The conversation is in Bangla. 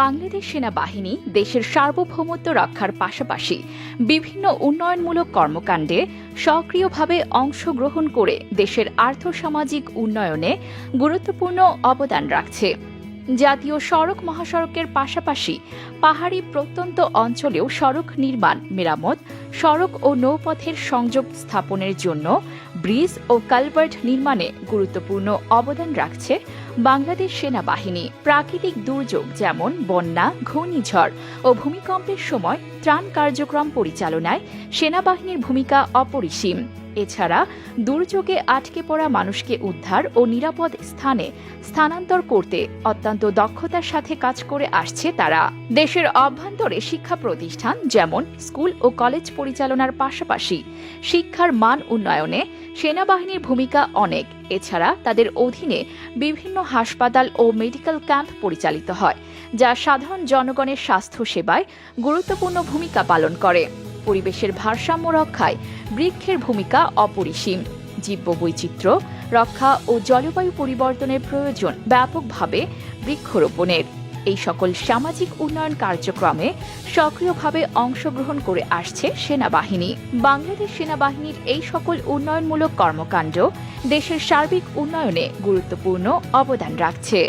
বাংলাদেশ সেনাবাহিনী দেশের সার্বভৌমত্ব রক্ষার পাশাপাশি বিভিন্ন উন্নয়নমূলক কর্মকাণ্ডে সক্রিয়ভাবে অংশগ্রহণ করে দেশের আর্থসামাজিক উন্নয়নে গুরুত্বপূর্ণ অবদান রাখছে। জাতীয় সড়ক মহাসড়কের পাশাপাশি পাহাড়ি প্রত্যন্ত অঞ্চলেও সড়ক নির্মাণ মেরামত, সড়ক ও নৌপথের সংযোগ স্থাপনের জন্য ব্রিজ ও কালভার্ট নির্মাণে গুরুত্বপূর্ণ অবদান রাখছে বাংলাদেশ সেনাবাহিনী, প্রাকৃতিক দুর্যোগ যেমন বন্যা, ঘূর্ণিঝড় ও ভূমিকম্পের সময় ত্রাণ কার্যক্রম পরিচালনায় সেনাবাহিনীর ভূমিকা অপরিসীম। এছাড়া দুর্যোগে আটকে পড়া মানুষকে উদ্ধার ও নিরাপদ স্থানে স্থানান্তর করতে অত্যন্ত দক্ষতার সাথে কাজ করে আসছে তারা। দেশের অভ্যন্তরে শিক্ষা প্রতিষ্ঠান যেমন স্কুল ও কলেজ পরিচালনার পাশাপাশি শিক্ষার মান উন্নয়নে সেনাবাহিনীর ভূমিকা অনেক। এছাড়া তাদের অধীনে বিভিন্ন হাসপাতাল ও মেডিকেল ক্যাম্প পরিচালিত হয়, যা সাধারণ জনগণের স্বাস্থ্য সেবায় গুরুত্বপূর্ণ ভূমিকা পালন করে। পরিবেশের ভারসাম্য রক্ষায় বৃক্ষের ভূমিকা অপরিসীম। জীববৈচিত্র্য, রক্ষা ও জলবায়ু পরিবর্তনের প্রয়োজন ব্যাপকভাবে বৃক্ষরোপণের। এই সকল সামাজিক উন্নয়ন কার্যক্রমে সক্রিয়ভাবে অংশগ্রহণ করে আসছে সেনাবাহিনী। বাংলাদেশ সেনাবাহিনীর এই সকল উন্নয়নমূলক কর্মকাণ্ড দেশের সার্বিক উন্নয়নে গুরুত্বপূর্ণ অবদান রাখছে।